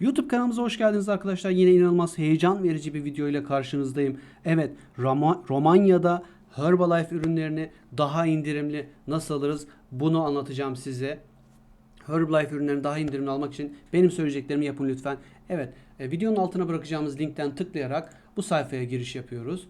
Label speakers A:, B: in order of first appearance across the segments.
A: YouTube kanalımıza hoş geldiniz arkadaşlar. Yine inanılmaz heyecan verici bir video ile karşınızdayım. Evet, Roma- Romanya'da Herbalife ürünlerini daha indirimli nasıl alırız? Bunu anlatacağım size. Herbalife ürünlerini daha indirimli almak için benim söyleyeceklerimi yapın lütfen. Evet, e, videonun altına bırakacağımız linkten tıklayarak bu sayfaya giriş yapıyoruz.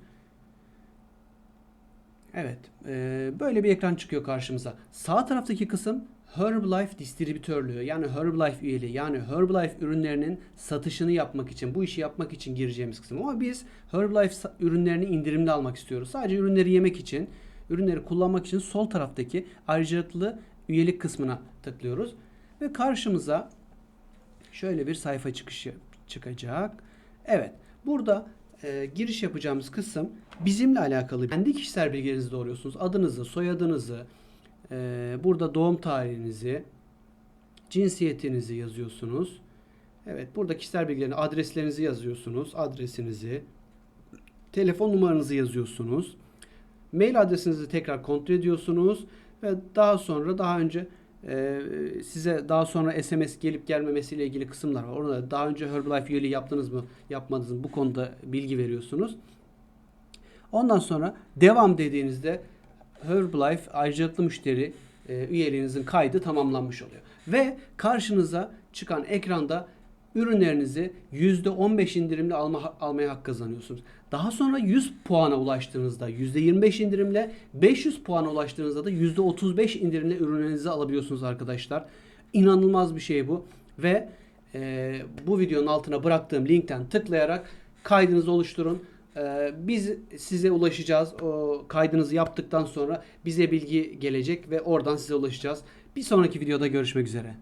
A: Evet, e, böyle bir ekran çıkıyor karşımıza. Sağ taraftaki kısım Herbalife distribütörlüğü yani Herbalife üyeliği yani Herbalife ürünlerinin satışını yapmak için bu işi yapmak için gireceğimiz kısım. Ama biz Herbalife ürünlerini indirimli almak istiyoruz. Sadece ürünleri yemek için, ürünleri kullanmak için sol taraftaki ayrıcalıklı üyelik kısmına tıklıyoruz. Ve karşımıza şöyle bir sayfa çıkışı çıkacak. Evet. Burada e, giriş yapacağımız kısım bizimle alakalı. Kendi kişisel bilgilerinizi doğruyorsunuz. Adınızı, soyadınızı, e, burada doğum tarihinizi, cinsiyetinizi yazıyorsunuz. Evet, burada kişisel bilgilerini, adreslerinizi yazıyorsunuz. Adresinizi, telefon numaranızı yazıyorsunuz. Mail adresinizi tekrar kontrol ediyorsunuz ve daha sonra daha önce e, size daha sonra SMS gelip gelmemesiyle ilgili kısımlar var. Orada daha önce Herbalife üyeliği yaptınız mı, yapmadınız mı bu konuda bilgi veriyorsunuz. Ondan sonra devam dediğinizde Herbalife ayrıcalıklı müşteri e, üyeliğinizin kaydı tamamlanmış oluyor. Ve karşınıza çıkan ekranda ürünlerinizi %15 indirimli alma, almaya hak kazanıyorsunuz. Daha sonra 100 puana ulaştığınızda %25 indirimle 500 puana ulaştığınızda da %35 indirimle ürünlerinizi alabiliyorsunuz arkadaşlar. İnanılmaz bir şey bu. Ve e, bu videonun altına bıraktığım linkten tıklayarak kaydınızı oluşturun. Ee, biz size ulaşacağız. O kaydınızı yaptıktan sonra bize bilgi gelecek ve oradan size ulaşacağız. Bir sonraki videoda görüşmek üzere.